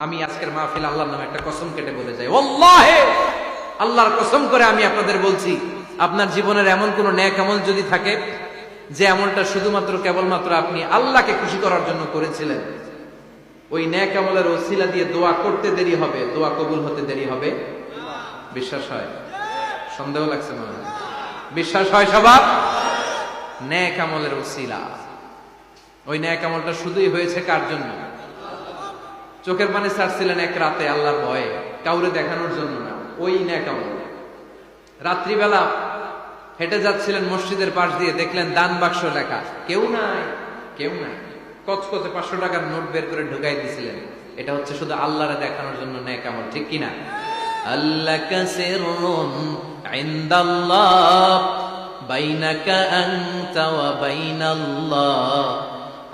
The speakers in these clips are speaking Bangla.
আমি আজকের মাহফিল আল্লাহর নামে একটা কসম কেটে বলে যাই। আল্লাহর কসম করে আমি আপনাদের বলছি, আপনার জীবনের এমন কোন ন্যাক আমল যদি থাকে, যে আমলটা শুধুমাত্র কেবলমাত্র আপনি আল্লাহকে খুশি করার জন্য করেছিলেন, ওই ন্যাক আমলের ওসিলা দিয়ে দোয়া করতে দেরি হবে, দোয়া কবুল হতে দেরি হবে? বিশ্বাস হয়? সন্দেহ লাগছে মনে হয়। বিশ্বাস হয় সবার? ন্যাক আমলের ওসিলা। ওই ন্যাক আমলটা শুধুই হয়েছে কার জন্য? চোখের পানি ছাড়ছিলেন এক রাতে আল্লাহর ভয়ে, কাউরে দেখানোর জন্য না, ওই ন্যাক আমল। রাত্রিবেলা হেঁটে যাচ্ছিলেন মসজিদের পাশ দিয়ে, দেখলেন দান বাক্স লেখা, কেউ নাই কেউ নাই। কচকচে পাঁচশো টাকার নোট বের করে ঢুকাই দিছিলেন। এটা হচ্ছে শুধু আল্লাহরে দেখানোর জন্য ন্যাক আমল, ঠিক কিনা আল্লাহ বাইনাকা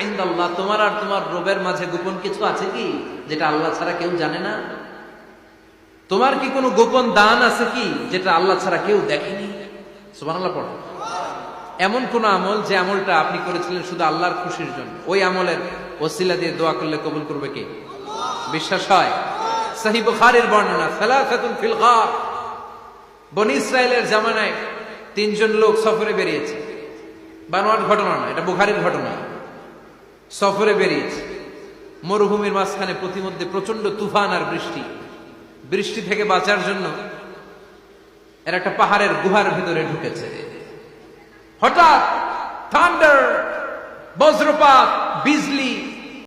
ইনদাল্লাহ, তোমার আর তোমার রবের মাঝে গোপন কিছু আছে কি? যেটা আল্লাহ ছাড়া কেউ জানে না? তোমার কি কোনো গোপন দান আছে কি, যেটা আল্লাহ ছাড়া কেউ দেখেনি? পড়ো। এমন কোন আমল যে আমলটা আপনি করেছিলেন শুধু আল্লাহর খুশির জন্য? ওই আমলের ওসিলা দিয়ে দোয়া করলে কবুল করবে কে? বিশ্বাস হয়? সহি বুখারীর বর্ণনা, সালাসাতুন ফিল বনি ইসরায়েলের জামানায় তিনজন লোক সফরে বেরিয়েছে। বানোয়াট ঘটনা না এটা বুখারের ঘটনা। সফরে বেরিয়েছে। মরুভূমির মাঝখানে প্রতিমধ্যে প্রচণ্ড তুফান আর বৃষ্টি। বৃষ্টি থেকে বাঁচার জন্য এর একটা পাহাড়ের গুহার ভিতরে ঢুকেছে। হঠাৎ থান্ডার বজ্রপাত, বিজলি